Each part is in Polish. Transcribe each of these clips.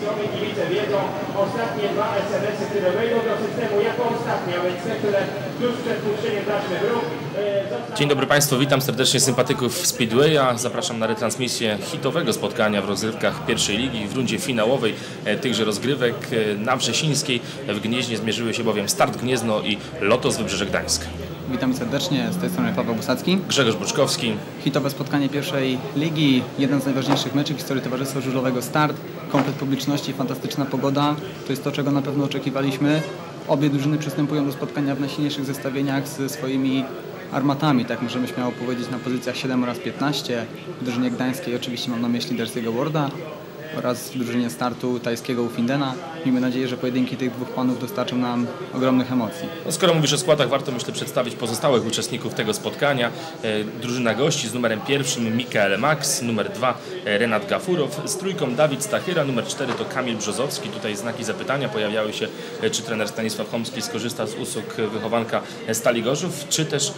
Kibice wiedzą, ostatnie dwa SMS-y, które wejdą do systemu jako ostatnie, a więc te, które tuż przed puszczeniem ruch, e. Dzień dobry Państwu, witam serdecznie sympatyków Speedwaya. Zapraszam na retransmisję hitowego spotkania w rozgrywkach pierwszej ligi w rundzie finałowej e, tychże rozgrywek e, na Wrzesińskiej. W Gnieźnie zmierzyły się bowiem Start Gniezno i Lotos Wybrzeże Gdańsk. Witam serdecznie, z tej strony Paweł Busacki. Grzegorz Buczkowski, Hitowe spotkanie pierwszej ligi, jeden z najważniejszych meczów w historii Towarzystwa Żużlowego Start. Komplet publiczności, fantastyczna pogoda, to jest to, czego na pewno oczekiwaliśmy. Obie drużyny przystępują do spotkania w najsilniejszych zestawieniach ze swoimi armatami, tak możemy śmiało powiedzieć, na pozycjach 7 oraz 15. W drużynie gdańskiej oczywiście mam na myśli Dersiego Warda oraz w drużynie startu tajskiego Ufindena. Miejmy nadzieję, że pojedynki tych dwóch panów dostarczą nam ogromnych emocji. No skoro mówisz o składach, warto myślę przedstawić pozostałych uczestników tego spotkania. E, Drużyna gości z numerem pierwszym Mikael Max, numer dwa e, Renat Gafurow, z trójką Dawid Stachyra, numer cztery to Kamil Brzozowski. Tutaj znaki zapytania pojawiały się, e, czy trener Stanisław Chomski skorzysta z usług wychowanka Stali Gorzów, czy też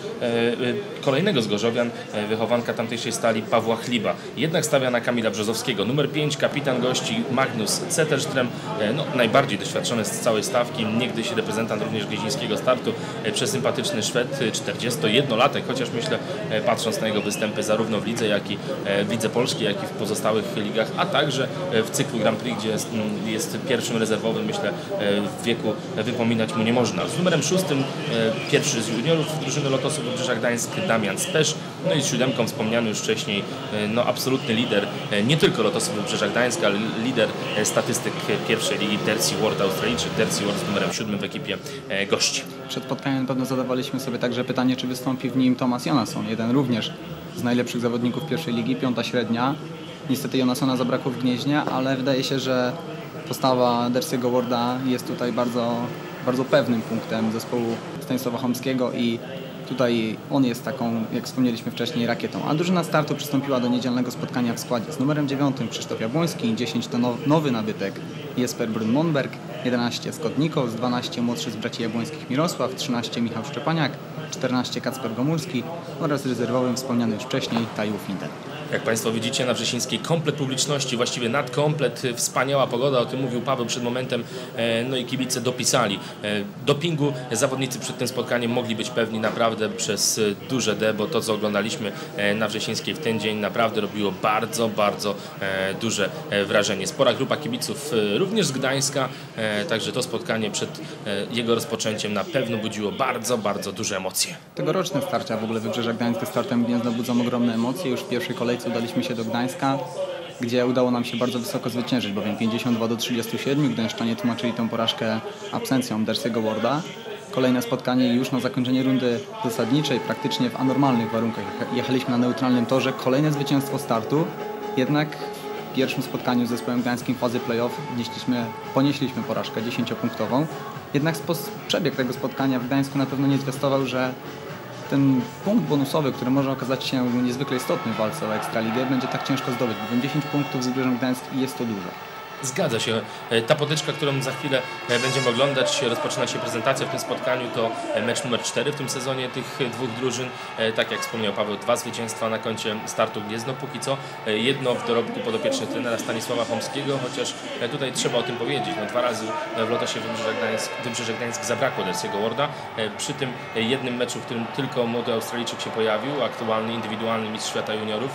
kolejnego z Gorzowian, wychowanka tamtejszej Stali Pawła Chliba. Jednak stawia na Kamila Brzozowskiego. Numer pięć kapitan gości Magnus Zetterström, e, no, najbardziej doświadczony z całej stawki, niegdyś reprezentant również gnieźnieńskiego startu, e, przesympatyczny Szwed, e, 41-latek, chociaż myślę, e, patrząc na jego występy zarówno w lidze, jak i e, w lidze polskiej, jak i w pozostałych ligach, a także e, w cyklu Grand Prix, gdzie jest, mm, jest pierwszym rezerwowym, myślę, e, w wieku wypominać mu nie można. Z numerem szóstym e, pierwszy z juniorów drużyny Lotosu Wybrzeża Gdańsk Damian Spesz, no i z siódemką wspomniany już wcześniej, e, no absolutny lider e, nie tylko Lotosu Wybrzeża Gdańska, ale lider e, statystyk pierwszej ligi Dersi World Australijczyk, Dersi World z numerem siódmym w ekipie gości. Przed spotkaniem pewno zadawaliśmy sobie także pytanie, czy wystąpi w nim Tomasz Jonasson, jeden również z najlepszych zawodników pierwszej ligi, piąta średnia. Niestety Jonassona zabrakło w Gnieźnie, ale wydaje się, że postawa Dersiego Warda jest tutaj bardzo, bardzo pewnym punktem zespołu Stanisława Chomskiego i tutaj on jest taką, jak wspomnieliśmy wcześniej, rakietą. A drużyna startu przystąpiła do niedzielnego spotkania w składzie z numerem 9 Krzysztof Jabłoński, 10 to now- nowy nabytek Jesper Brun-Monberg, 11 Scott Nichols, 12 młodszy z braci Jabłońskich Mirosław, 13 Michał Szczepaniak, 14 Kacper Gomulski oraz rezerwowym wspomniany już wcześniej Taju Finden. Jak Państwo widzicie na Wrzesińskiej komplet publiczności, właściwie nadkomplet, wspaniała pogoda, o tym mówił Paweł przed momentem, e, no i kibice dopisali. E, Dopingu zawodnicy przed tym spotkaniem mogli być pewni naprawdę przez y, duże D, bo to co oglądaliśmy e, na Wrzesińskiej w ten dzień naprawdę robiło bardzo, bardzo e, duże e, wrażenie. Spora grupa kibiców e, również z Gdańska, e, także to spotkanie przed e, jego rozpoczęciem na pewno budziło bardzo, bardzo duże emocje. Tegoroczne starcia w ogóle Wybrzeża Gdańskie startem Gniezna budzą ogromne emocje. Już w pierwszej kolejce udaliśmy się do Gdańska, gdzie udało nam się bardzo wysoko zwyciężyć, bowiem 52 do 37 Gdańszczanie tłumaczyli tą porażkę absencją Dersiego Warda. Kolejne spotkanie już na zakończenie rundy zasadniczej, praktycznie w anormalnych warunkach. Jechaliśmy na neutralnym torze, kolejne zwycięstwo startu, jednak w pierwszym spotkaniu z zespołem gdańskim fazy playoff nieśliśmy, ponieśliśmy porażkę 10-punktową. Jednak przebieg tego spotkania w Gdańsku na pewno nie zwiastował, że ten punkt bonusowy, który może okazać się niezwykle istotny w walce o Ekstraligę, będzie tak ciężko zdobyć, bowiem 10 punktów z Gdańsk i jest to dużo. Zgadza się. E, Ta potyczka, którą za chwilę e, będziemy oglądać, rozpoczyna się prezentacja w tym spotkaniu. To e, mecz numer 4 w tym sezonie tych dwóch drużyn. Tak jak wspomniał Paweł, dwa zwycięstwa na koncie startu Gniezno póki co. Jedno w dorobku podopiecznych trenera Stanisława Chomskiego, chociaż tutaj trzeba o tym powiedzieć. No, dwa razy w Lotosie Wybrzeże Gdańsk, Wybrzeże Gdańsk zabrakło Dersiego Warda. Przy tym jednym meczu, w którym tylko młody Australijczyk się pojawił, aktualny indywidualny mistrz świata juniorów,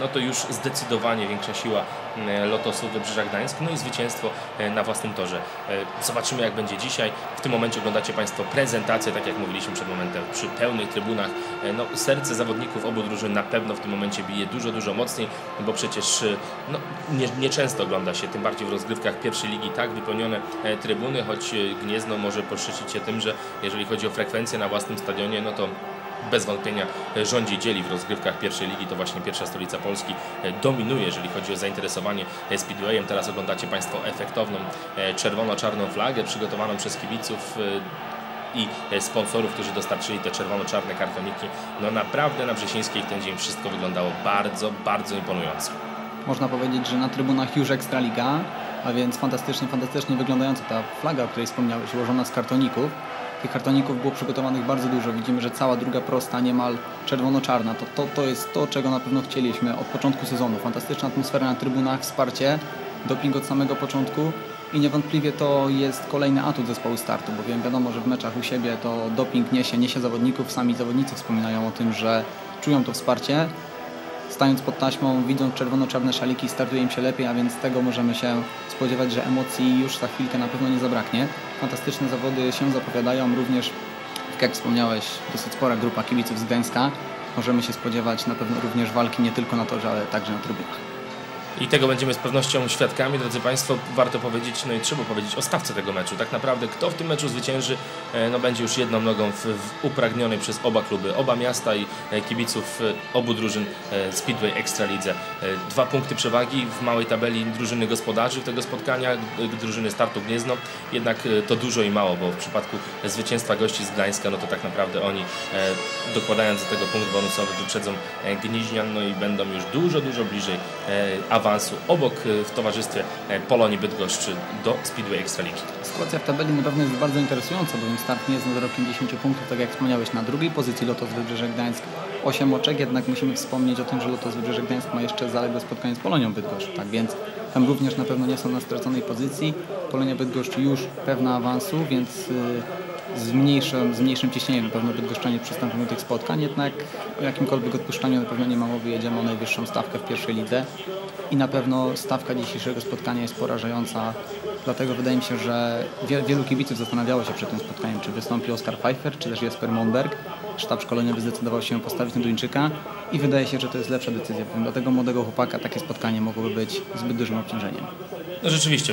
no to już zdecydowanie większa siła Lotosu Wybrzeża Gdańsk, no i zwycięstwo e, na własnym torze. E, Zobaczymy jak będzie dzisiaj. W tym momencie oglądacie Państwo prezentację, tak jak mówiliśmy przed momentem, przy pełnych trybunach. E, No, serce zawodników obu drużyn na pewno w tym momencie bije dużo, dużo mocniej, bo przecież no, nie, nieczęsto ogląda się, tym bardziej w rozgrywkach pierwszej ligi, tak wypełnione trybuny, choć Gniezno może poszycić się tym, że jeżeli chodzi o frekwencję na własnym stadionie, no to bez wątpienia rządzi i dzieli w rozgrywkach pierwszej ligi, to właśnie pierwsza stolica Polski e, dominuje, jeżeli chodzi o zainteresowanie e, Speedwayem. Teraz oglądacie Państwo efektowną e, czerwono-czarną flagę przygotowaną przez kibiców i sponsorów, którzy dostarczyli te czerwono-czarne kartoniki. No naprawdę na Wrzesińskiej w ten dzień wszystko wyglądało bardzo, bardzo imponująco. Można powiedzieć, że na trybunach już Ekstraliga, a więc fantastycznie, fantastycznie wyglądająca ta flaga, o której wspomniałeś, ułożona z kartoników. Tych kartoników było przygotowanych bardzo dużo. Widzimy, że cała druga prosta niemal czerwono-czarna. To, to, to jest to, czego na pewno chcieliśmy od początku sezonu. Fantastyczna atmosfera na trybunach, wsparcie. doping od samego początku i niewątpliwie to jest kolejny atut zespołu startu, bowiem wiadomo, że w meczach u siebie to doping niesie, niesie zawodników, sami zawodnicy wspominają o tym, że czują to wsparcie, stając pod taśmą, widząc czerwono-czarne szaliki, startuje im się lepiej, a więc tego możemy się spodziewać, że emocji już za chwilkę na pewno nie zabraknie. Fantastyczne zawody się zapowiadają, również, tak jak wspomniałeś, dosyć spora grupa kibiców z Gdańska. Możemy się spodziewać na pewno również walki nie tylko na torze, ale także na trybunach. I tego będziemy z pewnością świadkami, drodzy Państwo. Warto powiedzieć, no i trzeba powiedzieć o stawce tego meczu. Tak naprawdę kto w tym meczu zwycięży, e, no będzie już jedną nogą w, w upragnionej przez oba kluby, oba miasta i e, kibiców e, obu drużyn Speedway Ekstralidze. Dwa punkty przewagi w małej tabeli drużyny gospodarzy tego spotkania, drużyny Startu Gniezno. Jednak to dużo i mało, bo w przypadku zwycięstwa gości z Gdańska, no to tak naprawdę oni dokładając do tego punkt bonusowy wyprzedzą Gnieźnian, no i będą już dużo, dużo bliżej awansu awansu obok e, w towarzystwie e, Polonii Bydgoszcz do Speedway Ekstraligi. Sytuacja w tabeli na pewno jest bardzo interesująca, bowiem start nie jest na rokiem 10 punktów, tak jak wspomniałeś, na drugiej pozycji Lotos Wybrzeże Gdańsk 8 oczek, jednak musimy wspomnieć o tym, że Lotos Wybrzeże Gdańsk ma jeszcze zaległe spotkanie z Polonią Bydgoszcz, tak więc tam również na pewno nie są na straconej pozycji. Polonia Bydgoszcz już pewna awansu, więc y, z mniejszym, z mniejszym ciśnieniem na pewno Bydgoszczanie przystąpią do tych spotkań, jednak o jakimkolwiek odpuszczaniu na pewno nie ma mowy, jedziemy o najwyższą stawkę w pierwszej lidze i na pewno stawka dzisiejszego spotkania jest porażająca. Dlatego wydaje mi się, że wielu kibiców zastanawiało się przed tym spotkaniem, czy wystąpi Oskar Pfeiffer, czy też Jesper Monberg. Sztab szkoleniowy zdecydował się postawić na Duńczyka i wydaje się, że to jest lepsza decyzja. Dla tego młodego chłopaka takie spotkanie mogłoby być zbyt dużym obciążeniem. No rzeczywiście,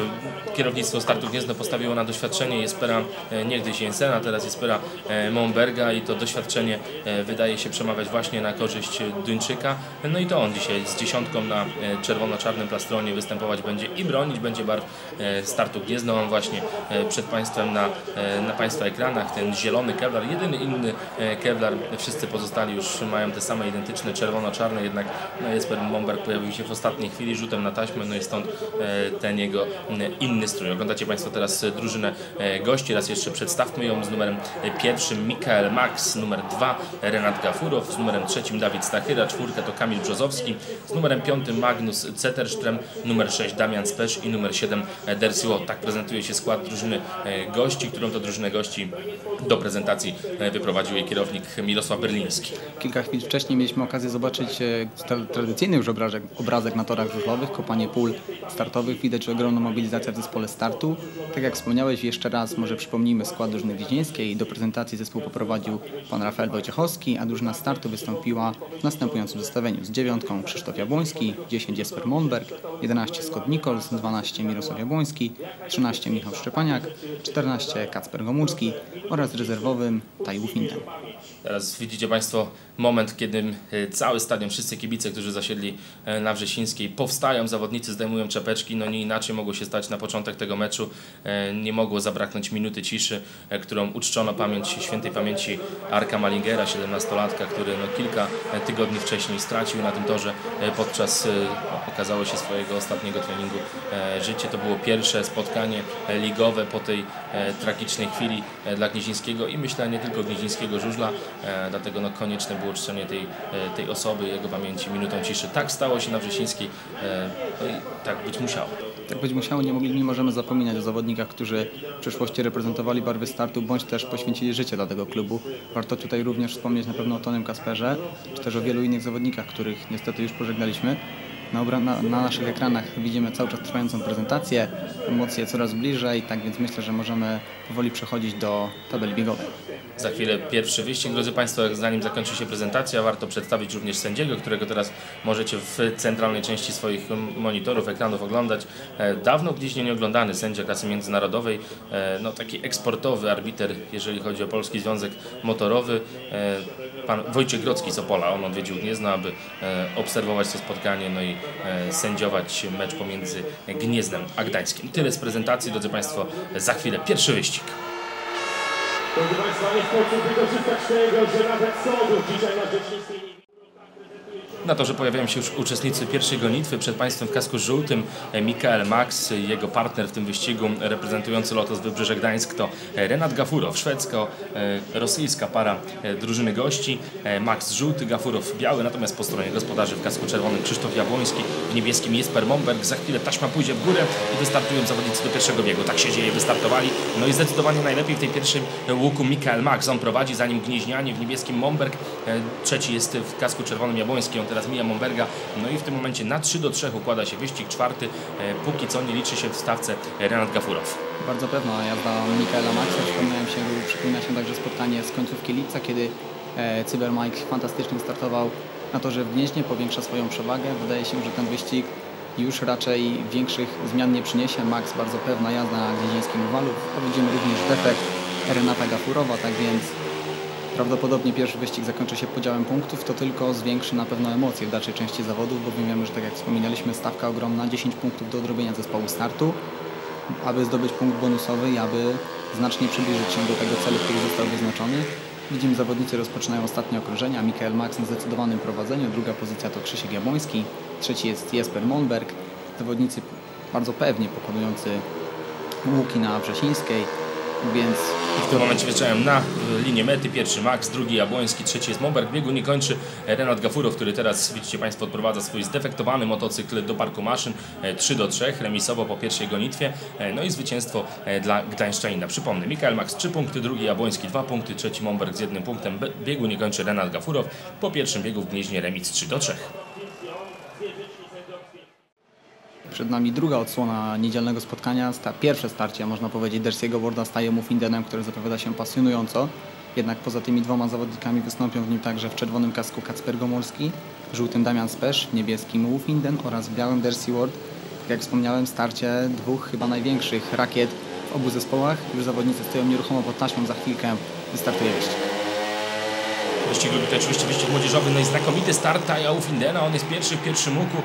kierownictwo startu Gniezno postawiło na doświadczenie Jespera e, niegdyś Jensena, teraz Jespera e, Momberga i to doświadczenie e, wydaje się przemawiać właśnie na korzyść Duńczyka. No i to on dzisiaj z dziesiątką na czerwono-czarnym plastronie występować będzie i bronić będzie barw startu Gniezno. On właśnie przed Państwem na, na Państwa ekranach ten zielony Kevlar, jedyny inny Kevlar, wszyscy pozostali już mają te same identyczne czerwono-czarne, jednak no, Jesper Momberg pojawił się w ostatniej chwili rzutem na taśmę, no i stąd ten jego inny strój. Oglądacie Państwo teraz drużynę e, gości. Raz jeszcze przedstawmy ją z numerem pierwszym Mikael Max, numer dwa Renat Gafurow, z numerem trzecim Dawid Stachyra, czwórka to Kamil Brzozowski, z numerem piątym Magnus Zetterström, numer sześć Damian Spesz i numer siedem Tak prezentuje się skład drużyny e, gości, którą to drużynę gości do prezentacji e, wyprowadził jej kierownik Mirosław Berliński. Kilka chwil wcześniej mieliśmy okazję zobaczyć tradycyjny już obrazek, obrazek na torach żużlowych, kopanie pól startowych. Widać ogromną mobilizację w zespole startu. Tak jak wspomniałeś, jeszcze raz może przypomnijmy skład drużyny wiedźnieńskiej. Do prezentacji zespół poprowadził pan Rafael Wojciechowski, a drużyna startu wystąpiła w następującym zestawieniu. Z dziewiątką Krzysztof Jabłoński, 10 Jesper Monberg, 11 Scott Nichols, 12 Mirosław Jabłoński, 13 Michał Szczepaniak, 14 Kacper Gomurski oraz rezerwowym Finden. Teraz widzicie Państwo moment, kiedy e, cały stadion, wszyscy kibice, którzy zasiedli e, na Wrzesińskiej, powstają, zawodnicy zdejmują czapeczki, no nie inaczej mogło się stać na początek tego meczu. E, nie mogło zabraknąć minuty ciszy, którą uczczono pamięć świętej pamięci Arka Malingera, 17-latka, który no, kilka tygodni wcześniej stracił na tym torze podczas okazało się swojego ostatniego treningu życie. To było pierwsze spotkanie ligowe po tej tragicznej chwili dla Gnieźńskiego i myślę nie tylko Gnieźńskiego żużla, dlatego no, konieczne było było uczczenie tej, e, tej osoby, jego pamięci minutą ciszy. Tak stało się na Wrzesińskiej e, no i tak być musiało. Tak być musiało, nie, mogli, nie możemy zapominać o zawodnikach, którzy w przeszłości reprezentowali barwy startu, bądź też poświęcili życie dla tego klubu. Warto tutaj również wspomnieć na pewno o Tonym Kasperze, czy też o wielu innych zawodnikach, których niestety już pożegnaliśmy. Na, na, na, naszych ekranach widzimy cały czas trwającą prezentację, emocje coraz bliżej, tak więc myślę, że możemy powoli przechodzić do tabeli biegowej. Za chwilę pierwszy wyścig. Drodzy Państwo, zanim zakończy się prezentacja, warto przedstawić również sędziego, którego teraz możecie w centralnej części swoich monitorów, ekranów oglądać. E, dawno gdzieś nie oglądany sędzia klasy międzynarodowej, e, no taki eksportowy arbiter, jeżeli chodzi o Polski Związek Motorowy, e, pan Wojciech Grodzki z Opola. On odwiedził Gniezno, aby obserwować to spotkanie, no i sędziować mecz pomiędzy Gnieznem a Gdańskiem. Tyle z prezentacji, drodzy Państwo, za chwilę pierwszy wyścig. Proszę Państwa, nie sposób wykorzystać tego, że nawet sądów dzisiaj na Rzecznictwie na to, że pojawiają się już uczestnicy pierwszej gonitwy. Przed Państwem w kasku żółtym e, Mikael Max, jego partner w tym wyścigu reprezentujący Lotos Wybrzeże Gdańsk to e, Renat Gafurow, szwedzko-rosyjska para e, drużyny gości. Max żółty, Gafurow biały, natomiast po stronie gospodarzy w kasku czerwonym Krzysztof Jabłoński w niebieskim Jesper Momberg. Za chwilę taśma pójdzie w górę i wystartują zawodnicy do pierwszego biegu. Tak się dzieje, wystartowali. No i zdecydowanie najlepiej w tej pierwszym łuku Mikael Max. On prowadzi, za nim Gnieźnianie w niebieskim Momberg. Trzeci jest w kasku czerwonym Jabłoński, on teraz mija Momberga. No i w tym momencie na 3 do 3 układa się wyścig czwarty. E, Póki co nie liczy się w stawce Renat Gafurow. Bardzo pewna jazda Mikaela Maxa. Przypomniałem się, przypomina się także spotkanie z końcówki lipca, kiedy e, Cyber Mike fantastycznie startował na torze w Gnieźnie, powiększa swoją przewagę. Wydaje się, że ten wyścig już raczej większych zmian nie przyniesie. Max bardzo pewna jazda na gnieźnieńskim owalu. Powiedziemy również defekt Renata Gafurowa, tak więc prawdopodobnie pierwszy wyścig zakończy się podziałem punktów. To tylko zwiększy na pewno emocje w dalszej części zawodów, bowiem wiemy, że tak jak wspominaliśmy, stawka ogromna, 10 punktów do odrobienia zespołu startu aby zdobyć punkt bonusowy i aby znacznie przybliżyć się do tego celu, który został wyznaczony. Widzimy, zawodnicy rozpoczynają ostatnie okrążenia. Mikael Max na zdecydowanym prowadzeniu, druga pozycja to Krzysiek Jabłoński, trzeci jest Jesper Monberg. Zawodnicy bardzo pewnie pokonujący łuki na Wrzesińskiej, więc W tym momencie wjeżdżają na linię mety. Pierwszy Max, drugi Jabłoński, trzeci jest Momberg. Biegu nie kończy Renat Gafurow, który teraz, widzicie Państwo, odprowadza swój zdefektowany motocykl do parku maszyn. E, 3 do 3, remisowo po pierwszej gonitwie. E, No i zwycięstwo e, dla Gdańszczanina. Przypomnę, Mikael Max 3 punkty, drugi Jabłoński 2 punkty, trzeci Momberg z jednym punktem. Biegu nie kończy Renat Gafurow. Po pierwszym biegu w Gnieźnie remis 3 do 3. Przed nami druga odsłona niedzielnego spotkania, sta pierwsze starcie, można powiedzieć, Dersiego Warda z Tajem Findenem, które zapowiada się pasjonująco. Jednak poza tymi dwoma zawodnikami wystąpią w nim także w czerwonym kasku Kacper Gomorski, żółtym Damian Spesz, niebieskim Wufinden oraz w białym Dersi Ward. Tak jak wspomniałem, starcie dwóch chyba największych rakiet w obu zespołach. Już zawodnicy stoją nieruchomo pod taśmą, za chwilkę wystartuje wyścig. Wyścig lubi to oczywiście wyścig młodzieżowy, no i znakomity start Taja Ufindena, on jest pierwszy w pierwszym łuku,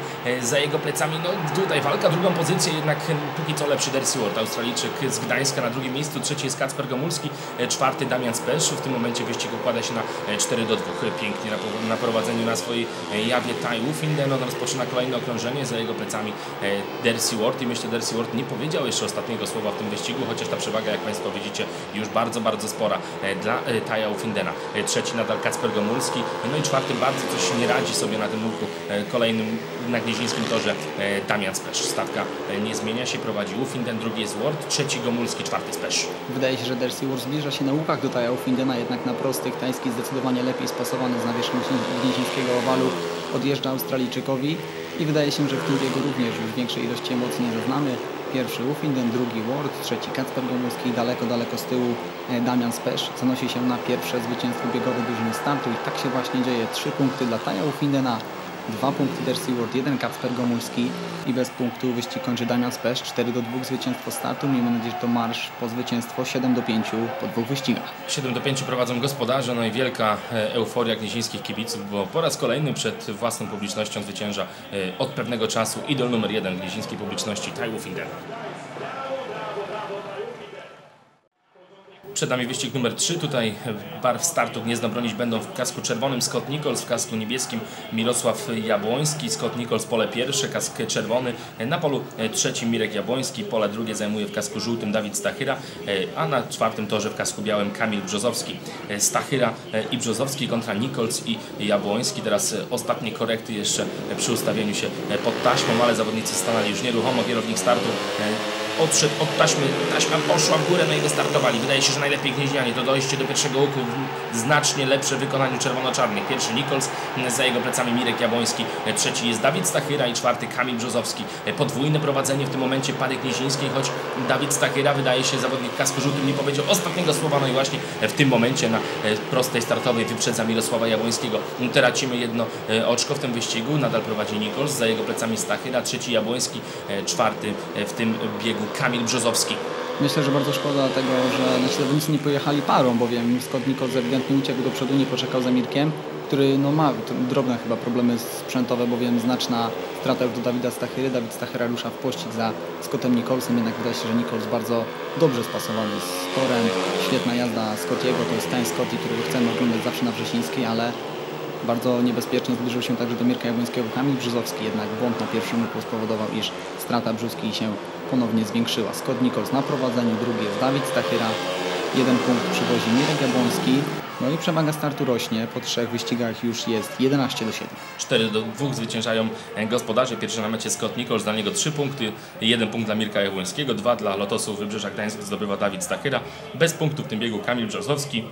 za jego plecami, no tutaj walka, drugą pozycję, jednak e, póki co lepszy Dersi Ward, Australijczyk z Gdańska na drugim miejscu, trzeci jest Kacper Gomulski, e, czwarty Damian Spesz, w tym momencie wyścig układa się na e, 4 do 2, pięknie na, na prowadzeniu na swojej e, jawie Taj Ufinden, on rozpoczyna kolejne okrążenie, za jego plecami e, Dersi Ward i myślę, Dersi Ward nie powiedział jeszcze ostatniego słowa w tym wyścigu, chociaż ta przewaga, jak Państwo widzicie, już bardzo, bardzo spora e, dla e, Taja Ufindena. E, Trzeci nadal Kacper Gomulski, no i czwarty bardzo coś nie radzi sobie na tym łuku e, kolejnym na gnieźnieńskim torze e, Damian Spesz. Stawka e, nie zmienia się, prowadzi Ufinden, drugi jest Ward, trzeci Gomulski, czwarty Spesz. Wydaje się, że Dersi Ward zbliża się na łukach do Taja Findena, jednak na prostych tański zdecydowanie lepiej spasowany z nawierzchni gnieźnieńskiego owalu odjeżdża Australijczykowi i wydaje się, że w tym biegu również już większej ilości emocji nie zaznamy. Pierwszy Ufinden, drugi Ward, trzeci Kacper Gomulski daleko, daleko z tyłu e, Damian Spesz zanosi się na pierwsze zwycięstwo biegowe drużyny startu i tak się właśnie dzieje. Trzy punkty dla Taja Ufindena, dwa punkty Dersi Ward, jeden Kacper Gomulski i bez punktu wyścig kończy Damian Spesz, 4 do 2 zwycięstwo startu. Miejmy nadzieję, że to marsz po zwycięstwo 7 do 5 po dwóch wyścigach. 7 do 5 prowadzą gospodarze, no i wielka e, euforia gnieźnieńskich kibiców, bo po raz kolejny przed własną publicznością zwycięża e, od pewnego czasu idol numer jeden gnieźnieńskiej publiczności, Taj Ufinden. Przed nami wyścig numer 3. Tutaj barw startu Gniezno bronić będą w kasku czerwonym Scott Nichols, w kasku niebieskim Mirosław Jabłoński, Scott Nichols pole pierwsze, kask czerwony, na polu trzecim Mirek Jabłoński, pole drugie zajmuje w kasku żółtym Dawid Stachyra, a na czwartym torze w kasku białym Kamil Brzozowski. Stachyra i Brzozowski kontra Nichols i Jabłoński. Teraz ostatnie korekty jeszcze przy ustawieniu się pod taśmą, ale zawodnicy stanęli już nieruchomo, kierownik startu odszedł od taśmy, taśma poszła w górę, no i wystartowali. Wydaje się, że najlepiej Gnieźnianie. To dojście do pierwszego łuku znacznie lepsze wykonaniu czerwono-czarnych. Pierwszy Nichols, za jego plecami Mirek Jabłoński, trzeci jest Dawid Stachyra i czwarty Kamil Brzozowski. Podwójne prowadzenie w tym momencie pary gnieźnieńskiej, choć Dawid Stachyra wydaje się zawodnik kasku nie powiedział ostatniego słowa, no i właśnie w tym momencie na prostej startowej wyprzedza Mirosława Jabłońskiego. Tracimy jedno oczko w tym wyścigu, nadal prowadzi Nichols, za jego plecami Stachyra, trzeci Jabłoński, czwarty w tym biegu Kamil Brzozowski. Myślę, że bardzo szkoda tego, że nasi zawodnicy nie pojechali parą, bowiem Scott Nichols ewidentnie uciekł do przodu, nie poczekał za Mirkiem, który no, ma drobne chyba problemy sprzętowe, bowiem znaczna strata już do Dawida Stachyry. Dawid Stachyra rusza w pościg za Scottem Nicholsem, jednak wydaje się, że Nichols bardzo dobrze spasowany z torem. Świetna jazda Scottiego, to jest ten Scotty, którego chcemy oglądać zawsze na Wrzesińskiej, ale bardzo niebezpiecznie zbliżył się także do Mirka Jabłońskiego Kamil Brzozowski, jednak błąd na pierwszym łuku spowodował, iż strata brzuski się ponownie zwiększyła. Scott Nichols na prowadzeniu, drugi jest Dawid Stachyra, Jeden punkt przywozi Mirek Jabłoński. No i przewaga startu rośnie. Po trzech wyścigach już jest 11 do 7. 4 do 2 zwyciężają gospodarze. Pierwszy na mecie Scott Nichols, dla niego 3 punkty. Jeden punkt dla Mirka Jabłońskiego, dwa dla Lotosu Wybrzeża Gdańsk zdobywa Dawid Stachyra. Bez punktu w tym biegu Kamil Brzozowski.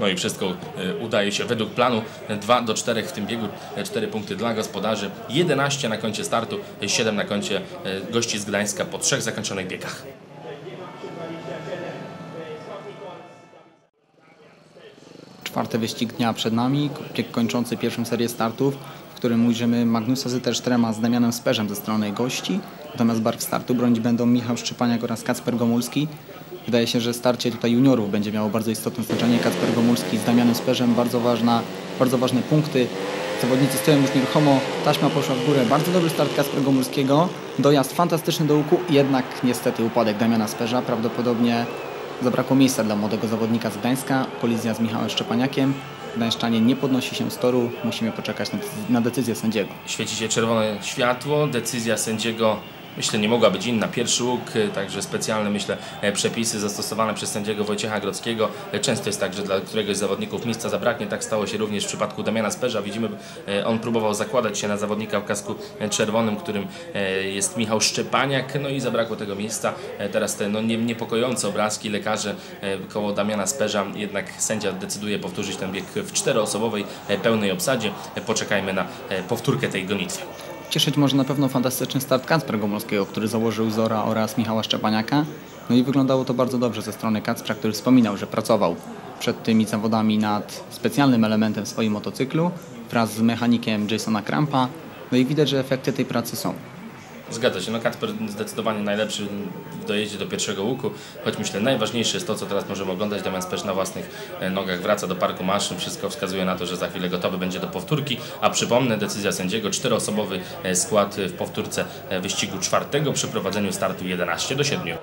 No i wszystko e, udaje się według planu. 2 do 4 w tym biegu, 4 punkty dla gospodarzy, 11 na koncie startu, 7 na koncie e, gości z Gdańska po trzech zakończonych biegach. Czwarty wyścig dnia przed nami, bieg kończący pierwszą serię startów, w którym ujrzymy Magnusa Zetterstrema z Damianem Sperzem ze strony gości. Natomiast barw startu bronić będą Michał Szczypaniak oraz Kacper Gomulski. Wydaje się, że starcie tutaj juniorów będzie miało bardzo istotne znaczenie. Kacper Gomulski z Damianem Sperzem, bardzo, ważna, bardzo ważne punkty. Zawodnicy stoją już nieruchomo, taśma poszła w górę. Bardzo dobry start Kacper Gomulskiego. Dojazd fantastyczny do łuku, jednak niestety upadek Damiana Sperza. Prawdopodobnie zabrakło miejsca dla młodego zawodnika z Gdańska. Kolizja z Michałem Szczepaniakiem. Gdańszczanie nie podnosi się z toru. Musimy poczekać na decyzję sędziego. Świeci się czerwone światło, decyzja sędziego Myślę, nie mogła być inna. Pierwszy łuk, e, także specjalne, myślę, e, przepisy zastosowane przez sędziego Wojciecha Grodzkiego. E, często jest tak, że dla któregoś z zawodników miejsca zabraknie. Tak stało się również w przypadku Damiana Sperza. Widzimy, on próbował zakładać się na zawodnika w kasku czerwonym, którym jest Michał Szczepaniak, no i zabrakło tego miejsca. Teraz te no, niepokojące obrazki lekarze koło Damiana Sperza, jednak sędzia decyduje powtórzyć ten bieg w czteroosobowej pełnej obsadzie. Poczekajmy na powtórkę tej gonitwy. Cieszyć może na pewno fantastyczny start Kacpra Gomolskiego, który założył Zora oraz Michała Szczepaniaka. No i wyglądało to bardzo dobrze ze strony Kacpra, który wspominał, że pracował przed tymi zawodami nad specjalnym elementem w swoim motocyklu wraz z mechanikiem Jasona Krampa. No i widać, że efekty tej pracy są. Zgadza się, no Kacper zdecydowanie najlepszy w dojeździe do pierwszego łuku, choć myślę najważniejsze jest to, co teraz możemy oglądać. Damian Spesz na własnych e, nogach wraca do parku maszyn, wszystko wskazuje na to, że za chwilę gotowy będzie do powtórki, a przypomnę, decyzja sędziego, czteroosobowy e, skład w powtórce e, wyścigu czwartego przy prowadzeniu startu 11 do 7.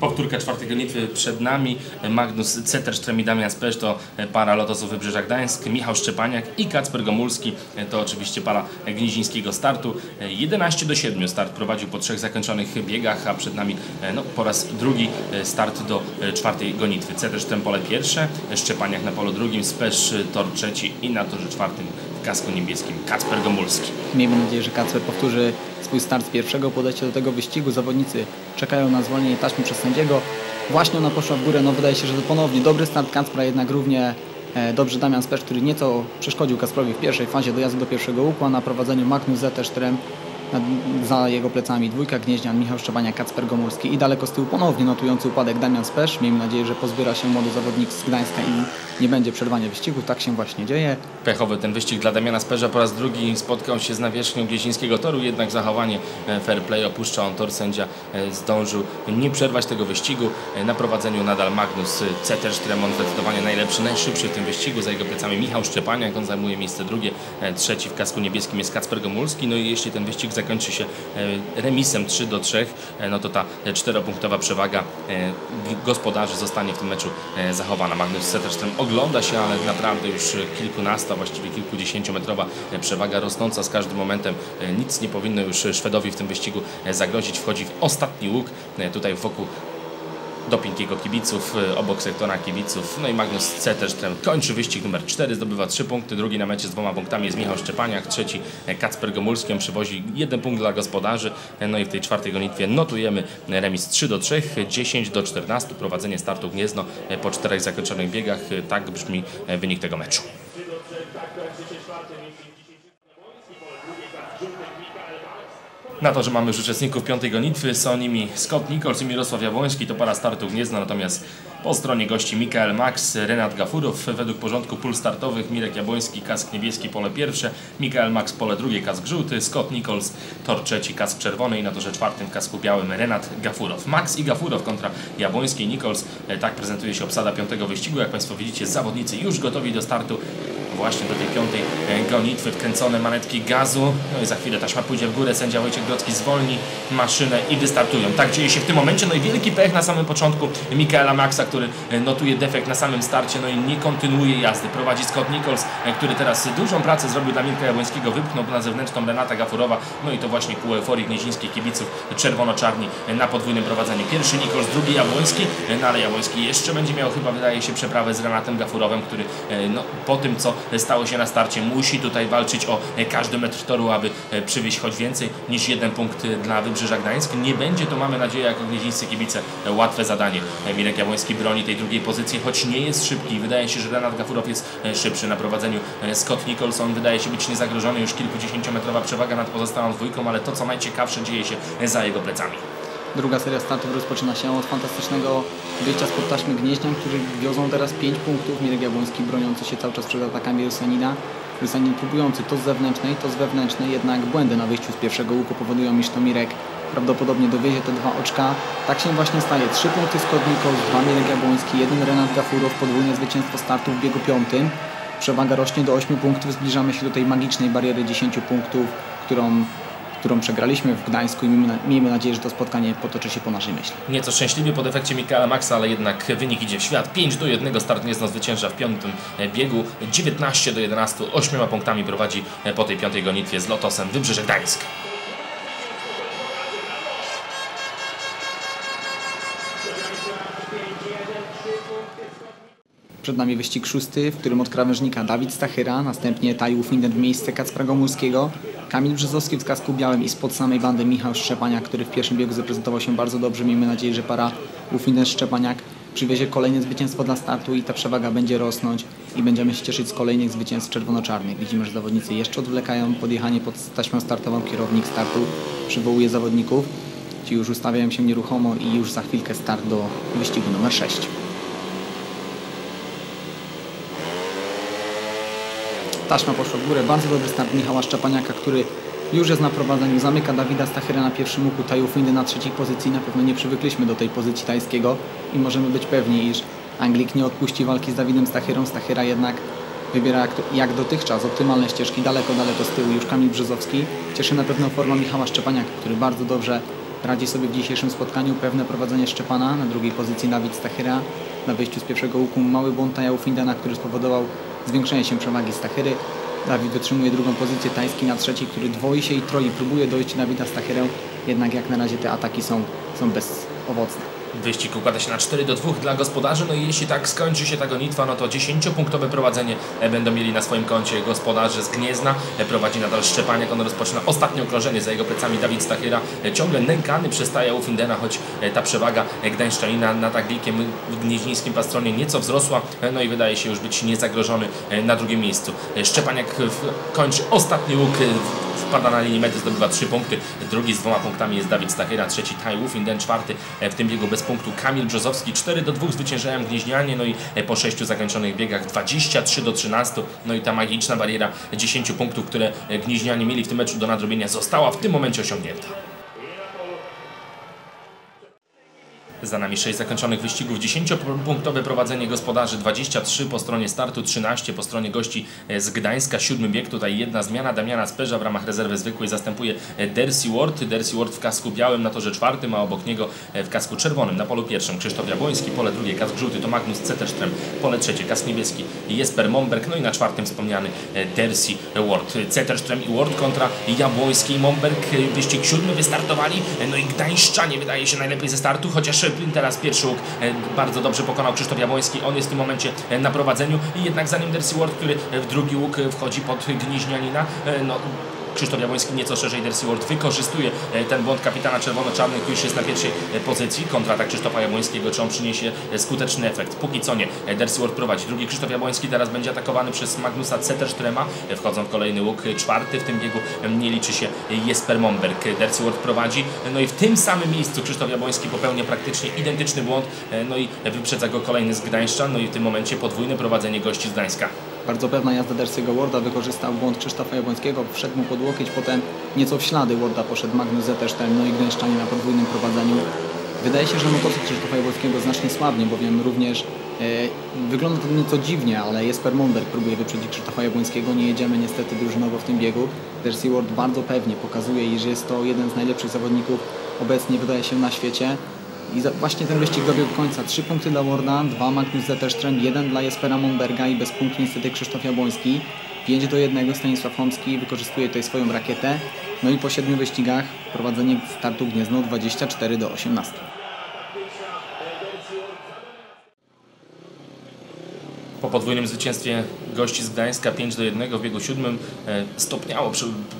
Powtórka czwartej gonitwy przed nami. Magnus Ceterström i Damian Spesz to para Lotosu Wybrzeża Gdańsk. Michał Szczepaniak i Kacper Gomulski to oczywiście para gnizińskiego startu. 11 do 7 start prowadził po trzech zakończonych biegach, a przed nami no, po raz drugi start do czwartej gonitwy. Ceterström pole pierwsze, Szczepaniak na polu drugim, Spesz tor trzeci i na torze czwartym kasku niebieskim Kacper Gomulski. Miejmy nadzieję, że Kacper powtórzy swój start z pierwszego podejścia do tego wyścigu. Zawodnicy czekają na zwolnienie taśmy przez sędziego. Właśnie ona poszła w górę, no wydaje się, że to ponownie dobry start Kacpra, jednak równie e, dobrze Damian Specz, który nieco przeszkodził Kacprowi w pierwszej fazie dojazdu do pierwszego łuku, a na prowadzeniu Magnus Zetterström za jego plecami dwójka Gnieźnian, Michał Szczebania, Kacper Gomulski i daleko z tyłu ponownie notujący upadek Damian Spesz. Miejmy nadzieję, że pozbiera się młody zawodnik z Gdańska i nie będzie przerwania wyścigu. Tak się właśnie dzieje. Pechowy ten wyścig dla Damiana Sperza po raz drugi spotkał się z nawierzchnią Gnieźnieńskiego Toru, jednak zachowanie e, fair play opuszcza on tor. Sędzia e, zdążył nie przerwać tego wyścigu. E, na prowadzeniu nadal Magnus Ceterström, on zdecydowanie najlepszy, najszybszy w tym wyścigu. Za jego plecami Michał Szczepaniak, on zajmuje miejsce drugie. Trzeci w kasku niebieskim jest Kacper Gomulski. No i jeśli ten wyścig się e, remisem 3 do 3, e, no to ta czteropunktowa przewaga e, gospodarzy zostanie w tym meczu zachowana. Magnus Setterström ogląda się, ale naprawdę już kilkunasto, właściwie kilkudziesięciometrowa przewaga rosnąca z każdym momentem. Nic nie powinno już Szwedowi w tym wyścigu zagrozić. Wchodzi w ostatni łuk. Tutaj wokół doping jego kibiców, y, obok sektora kibiców. No i Magnus C też ten kończy wyścig numer 4, zdobywa 3 punkty, drugi na mecie z dwoma punktami jest Michał Szczepaniak, trzeci e, Kacper Gomulski, on przywozi jeden punkt dla gospodarzy. E, no i w tej czwartej gonitwie notujemy remis 3 do 3, 10 do 14, prowadzenie startu Gniezno e, po czterech zakończonych biegach. Tak brzmi wynik tego meczu. Na to, że mamy już uczestników piątej gonitwy, są nimi Scott Nichols i Mirosław Jabłoński, to para startu Gniezna, natomiast po stronie gości Mikael Max, Renat Gafurow, według porządku pól startowych Mirek Jabłoński, kask niebieski, pole pierwsze, Mikael Max, pole drugie, kask żółty, Scott Nichols, tor trzeci, kask czerwony i na torze czwartym, kasku białym Renat Gafurow. Max i Gafurow kontra Jabłoński i Nichols, e, tak prezentuje się obsada piątego wyścigu, jak Państwo widzicie, zawodnicy już gotowi do startu. Właśnie do tej piątej e, gonitwy, wkręcone manetki gazu, no i za chwilę taśma pójdzie w górę, sędzia Wojciech Grodzki zwolni maszynę i wystartują. Tak dzieje się w tym momencie, no i wielki pech na samym początku Mikaela Maxa, który e, notuje defekt na samym starcie, no i nie kontynuuje jazdy. Prowadzi Scott Nichols, e, który teraz dużą pracę zrobił dla Mirka Jabłońskiego, wypchnął na zewnętrzną Renata Gafurowa, no i to właśnie ku euforii gnieźnieńskich kibiców czerwono-czarni na podwójnym prowadzeniu. Pierwszy Nichols, drugi Jabłoński, no ale Jabłoński jeszcze będzie miał chyba, wydaje się, przeprawę z Renatem Gafurowem, który no, po tym, co stało się na starcie, musi tutaj walczyć o każdy metr toru, aby przywieźć choć więcej niż jeden punkt dla Wybrzeża Gdańsk. Nie będzie to, mamy nadzieję, jako gnieźnieńscy kibice, łatwe zadanie. Mirek Jabłoński broni tej drugiej pozycji, choć nie jest szybki. Wydaje się, że Renat Gafurow jest szybszy na prowadzeniu. Scott Nicholson wydaje się być niezagrożony, już kilkudziesięciometrowa przewaga nad pozostałą dwójką, ale to, co najciekawsze, dzieje się za jego plecami. Druga seria startów rozpoczyna się od fantastycznego wyjścia spod taśmy Gnieźnian, którzy wiozą teraz 5 punktów. Mirek Jabłoński broniący się cały czas przed atakami Rysanina. Rysanin próbujący to z zewnętrznej, to z wewnętrznej, jednak błędy na wyjściu z pierwszego łuku powodują, iż to Mirek prawdopodobnie dowiezie te dwa oczka. Tak się właśnie staje. Trzy punkty Nichols, dwa Mirek Jabłoński, jeden Renat Gafurow, podwójne zwycięstwo startu w biegu piątym. Przewaga rośnie do 8 punktów, zbliżamy się do tej magicznej bariery 10 punktów, którą którą przegraliśmy w Gdańsku i miejmy nadzieję, że to spotkanie potoczy się po naszej myśli. Nieco szczęśliwie po defekcie Mikaela Maxa, ale jednak wynik idzie w świat. 5 do 1 start Gniezno zwycięża w piątym biegu. 19 do 11, 8 punktami prowadzi po tej piątej gonitwie z Lotosem Wybrzeże Gdańsk. Przed nami wyścig szósty, w którym od krawężnika Dawid Stachyra, następnie Taju Finden w miejsce Kacpra Gomulskiego, Kamil Brzezowski w kasku białym i spod samej bandy Michał Szczepaniak, który w pierwszym biegu zaprezentował się bardzo dobrze. Miejmy nadzieję, że para Ufinden Szczepaniak przywiezie kolejne zwycięstwo dla startu i ta przewaga będzie rosnąć i będziemy się cieszyć z kolejnych zwycięstw czerwono-czarnych. Widzimy, że zawodnicy jeszcze odwlekają podjechanie pod taśmą startową. Kierownik startu przywołuje zawodników. Ci już ustawiają się nieruchomo i już za chwilkę start do wyścigu numer 6. Taśma poszła w górę. Bardzo dobry start Michała Szczepaniaka, który już jest na prowadzeniu. Zamyka Dawida Stachyra na pierwszym łuku, Taju Findy na trzeciej pozycji. Na pewno nie przywykliśmy do tej pozycji tajskiego i możemy być pewni, iż Anglik nie odpuści walki z Dawidem Stachyrą. Stachyra jednak wybiera jak, jak dotychczas optymalne ścieżki daleko, daleko z tyłu. Już Kamil Brzezowski. Cieszy na pewno forma Michała Szczepaniaka, który bardzo dobrze radzi sobie w dzisiejszym spotkaniu. Pewne prowadzenie Szczepana, na drugiej pozycji Dawid Stachyra. Na wyjściu z pierwszego łuku mały błąd Taju Findena, który spowodował zwiększenie się przewagi Stachyry. Dawid wytrzymuje drugą pozycję, Tajski na trzeciej, który dwoi się i troi, próbuje dojść Dawida Stachyrę, jednak jak na razie te ataki są, są bezowocne. Wyścig układa się na 4 do 2 dla gospodarzy, no i jeśli tak skończy się ta gonitwa, no to 10-punktowe prowadzenie będą mieli na swoim koncie gospodarze z Gniezna. Prowadzi nadal Szczepaniak, on rozpoczyna ostatnie okrążenie za jego plecami Dawid Stachyra, ciągle nękany przestaje u Findena, choć ta przewaga Gdańszczanina nad Aglikiem w gnieźnińskim pastronie nieco wzrosła, no i wydaje się już być niezagrożony na drugim miejscu. Szczepaniak kończy ostatni łuk wpada na linii mety, zdobywa 3 punkty. Drugi z dwoma punktami jest Dawid Stachyra, trzeci Tai Wufinden, czwarty w tym biegu bez punktu Kamil Brzozowski. 4 do 2 zwyciężają Gnieźnianie, no i po sześciu zakończonych biegach 23 do 13. No i ta magiczna bariera 10 punktów, które Gnieźnianie mieli w tym meczu do nadrobienia została w tym momencie osiągnięta. Za nami 6 zakończonych wyścigów, 10-punktowe prowadzenie gospodarzy, 23 po stronie startu, 13 po stronie gości z Gdańska, siódmy bieg, tutaj jedna zmiana, Damiana Sperza w ramach rezerwy zwykłej zastępuje Dersi Ward, Dersi Ward w kasku białym na torze czwartym, a obok niego w kasku czerwonym. Na polu pierwszym Krzysztof Jabłoński, pole drugie kask żółty to Magnus Zetterström, pole trzecie kask niebieski Jesper Momberg, no i na czwartym wspomniany Dersi Ward. Zetterström i Ward kontra Jabłoński i Momberg, wyścig siódmy. Wystartowali, no i Gdańszczanie wydaje się najlepiej ze startu, chociaż teraz pierwszy łuk bardzo dobrze pokonał Krzysztof Jabłoński. On jest w tym momencie na prowadzeniu i jednak zanim Dersi Ward, który w drugi łuk wchodzi pod Gniźnianina, no Krzysztof Jabłoński nieco szerzej Dersi Ward wykorzystuje ten błąd kapitana czerwono-czarnych, który już jest na pierwszej pozycji. Kontratak Krzysztofa Jabłońskiego, czy on przyniesie skuteczny efekt? Póki co nie. Dersi Ward prowadzi. Drugi Krzysztof Jabłoński teraz będzie atakowany przez Magnusa Zetterströma. Wchodzą w kolejny łuk czwarty. W tym biegu nie liczy się Jesper Momberg. Dersi Ward prowadzi. No i w tym samym miejscu Krzysztof Jabłoński popełnia praktycznie identyczny błąd. No i wyprzedza go kolejny z Gdańszczan. No i w tym momencie podwójne prowadzenie gości z Gdańska. Bardzo pewna jazda Dersiego Warda wykorzystał błąd Krzysztofa Jabłońskiego, wszedł mu pod łokieć, potem nieco w ślady Warda poszedł Magnus Zetterstein, no i Gdańszczanie na podwójnym prowadzeniu. Wydaje się, że motocykl Krzysztofa Jabłońskiego znacznie słabnie, bowiem również E, Wygląda to nieco dziwnie, ale Jesper Monberg próbuje wyprzedzić Krzysztofa Jabłońskiego. Nie jedziemy niestety drużynowo w tym biegu. Też Seward bardzo pewnie pokazuje, iż jest to jeden z najlepszych zawodników obecnie wydaje się na świecie. I właśnie ten wyścig dobiegł końca. Trzy punkty dla Warda, dwa Magnus Zetterström, jeden dla Jespera Monberga i bez punktu niestety Krzysztof Jabłoński. 5 do 1 Stanisław Chomski wykorzystuje tutaj swoją rakietę. No i po siedmiu wyścigach prowadzenie startu Gniezno 24 do 18. Po podwójnym zwycięstwie gości z Gdańska 5 do 1 w biegu siódmym e, stopniało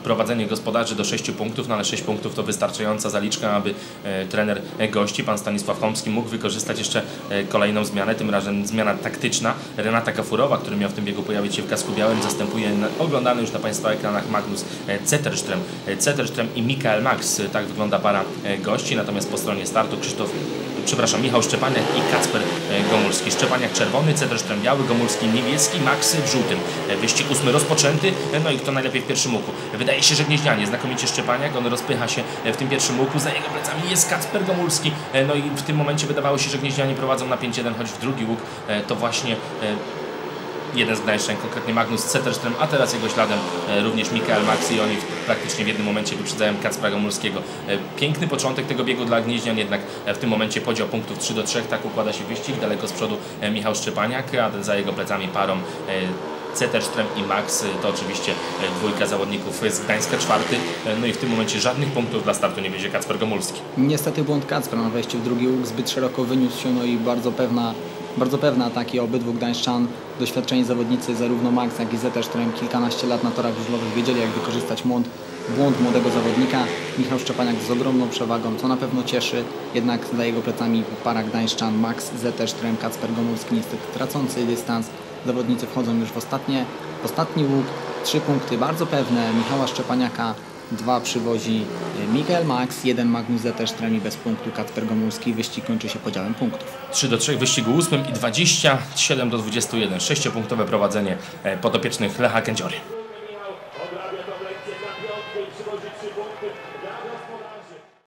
prowadzenie gospodarzy do 6 punktów, no ale 6 punktów to wystarczająca zaliczka, aby e, trener gości, pan Stanisław Chomski, mógł wykorzystać jeszcze e, kolejną zmianę, tym razem zmiana taktyczna. Renata Kafurowa, który miał w tym biegu pojawić się w kasku białym, zastępuje oglądany już na Państwa ekranach Magnus Zetterström. E, Zetterström i Mikael Max, tak wygląda para gości, natomiast po stronie startu Krzysztof przepraszam, Michał Szczepaniak i Kacper e, Gomulski. Szczepaniak czerwony, Cedrsztrem biały, Gomulski niebieski, Max w żółtym. E, Wyścig ósmy rozpoczęty, e, no i kto najlepiej w pierwszym łuku. Wydaje się, że Gnieźnianie, znakomicie Szczepaniak, on rozpycha się w tym pierwszym łuku, za jego plecami jest Kacper Gomulski, no i w tym momencie wydawało się, że Gnieźnianie prowadzą na 5-1, choć w drugi łuk to właśnie jeden z Gdańszczan, konkretnie Magnus Zetterström, a teraz jego śladem e, również Mikael Max i oni praktycznie w jednym momencie wyprzedzają Kacpra Gomulskiego. E, Piękny początek tego biegu dla Gnieźnian, jednak e, w tym momencie podział punktów 3 do 3, tak układa się wyścig, daleko z przodu Michał Szczepaniak, a za jego plecami parą Zetterström i Max, to oczywiście dwójka zawodników z Gdańska czwarty, no i w tym momencie żadnych punktów dla startu nie będzie Kacper Gomulski. Niestety błąd Kacpra na wejściu w drugi łuk zbyt szeroko wyniósł się, no i bardzo pewna, bardzo pewne ataki obydwu Gdańszczan. Doświadczeni zawodnicy, zarówno Max, jak i Zeter, którym kilkanaście lat na torach żużlowych wiedzieli, jak wykorzystać błąd, błąd młodego zawodnika. Michał Szczepaniak z ogromną przewagą, co na pewno cieszy, jednak za jego plecami para Gdańszczan, Max, Zeter, którym Kacper Gomulski niestety tracący dystans. Zawodnicy wchodzą już w ostatnie, w ostatni łuk, trzy punkty bardzo pewne Michała Szczepaniaka, Dwa przywozi e, Miguel Max, jeden Magnus Zetterström i bez punktu Kacper Gomulski. Wyścig kończy się podziałem punktów. 3 do 3 w wyścigu ósmym i 27 do 21. Sześciopunktowe prowadzenie e, podopiecznych Lecha Kędziory.